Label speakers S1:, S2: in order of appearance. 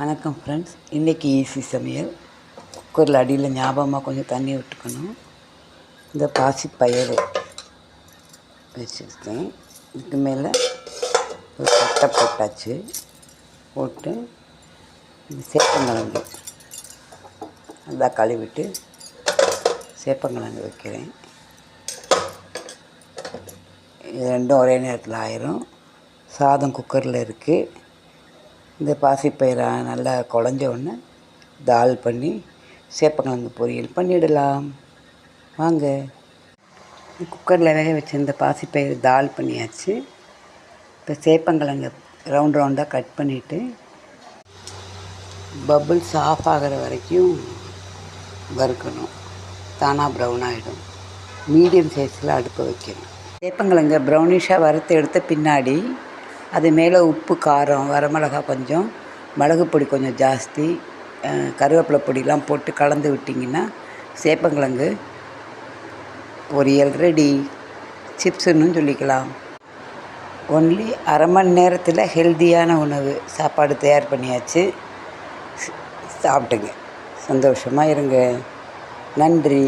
S1: வணக்கம் ஃப்ரெண்ட்ஸ் இன்றைக்கி ஈஸி சமையல். குக்கரில் அடியில் ஞாபகமாக கொஞ்சம் தண்ணி விட்டுக்கணும். இந்த பாசி பயிறு வச்சுருக்கேன். இதுக்கு மேலே ஒரு சட்டை போட்டாச்சு. போட்டு இந்த சேப்பங்கிழங்கு. நல்லா கழுவிட்டு சேப்பங்கிழங்கு வைக்கிறேன். இது ரெண்டும் ஒரே நேரத்தில் ஆயிரும். சாதம் குக்கரில் இருக்குது இந்த பாசிப்பயிரை நல்லா குழஞ்ச உடனே தால் பண்ணி சேப்பங்கிழங்கு பொரியல் பண்ணிடலாம். வாங்க. குக்கரில் வேக வச்சிருந்த இந்த பாசிப்பயிறு தால் பண்ணியாச்சு. இப்போ சேப்பங்கிழங்கு ரவுண்ட் ரவுண்டாக கட் பண்ணிவிட்டு பபுள்ஸ் ஆஃப் ஆகிற வரைக்கும் வறுக்கணும். தானாக ப்ரௌன் ஆகிடும் மீடியம் சைஸில் அடுப்பு வைக்கணும். சேப்பங்கிழங்க ப்ரௌனிஷாக வறுத்து எடுத்த பின்னாடி அது மேலே உப்பு காரம் வரமிளகா கொஞ்சம் மிளகு பொடி கொஞ்சம் ஜாஸ்தி கருவேப்பிலை பொடிலாம் போட்டு கலந்து விட்டிங்கன்னா சேப்பங்கிழங்கு பொரியல் ரெடி. சிப்ஸுன்னு சொல்லிக்கலாம். ஒன்லி அரை மணி நேரத்தில் ஹெல்த்தியான உணவு. சாப்பாடு தயார் பண்ணியாச்சு. சாப்பிட்டுங்க. சந்தோஷமாக இருங்க. நன்றி.